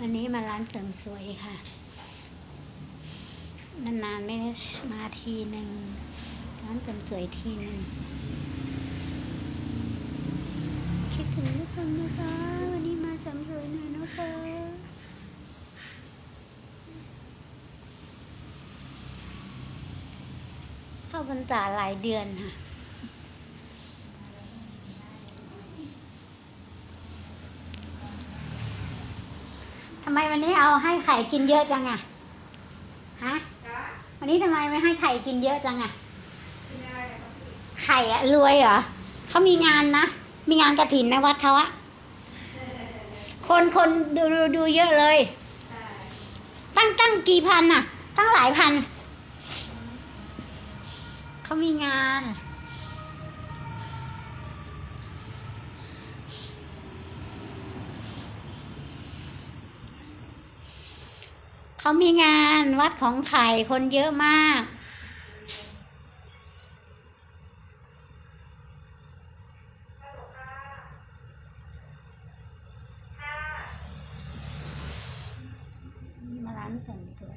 วันนี้มาร้านเสริมสวยค่ะ นานๆไม่ได้มาทีหนึ่งร้านเสริมสวยทีหนึ่งคิดถึงทุกคนนะคะ วันนี้มาเสริมสวยหน่อยนะคะเข้าพรรษาหลายเดือนค่ะ ไมวันนี้เอาให้ไข่กินเยอะจังอะฮะ วันนี้ทำไมไม่ให้ไข่กินเยอะจังอะไข่อะรวยเหรอเขามีงานนะ มีงานกระถินนะวัดเขาอะคนคนดูดูดูเยอะเลย ตั้งตั้งกี่พันอะตั้งหลายพัน เขามีงาน เขามีงานวัดของไข่คนเยอะมาก มาร้านแต่งตัว